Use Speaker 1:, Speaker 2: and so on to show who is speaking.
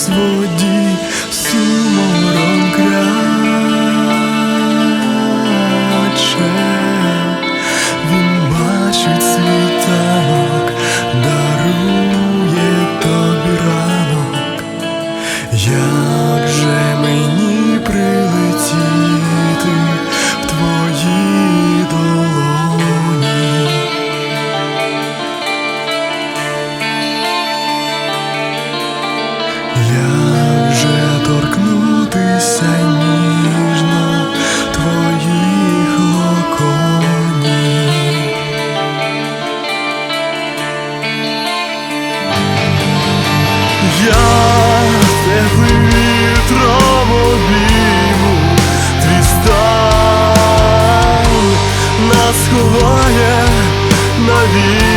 Speaker 1: сводить. сховає навіть.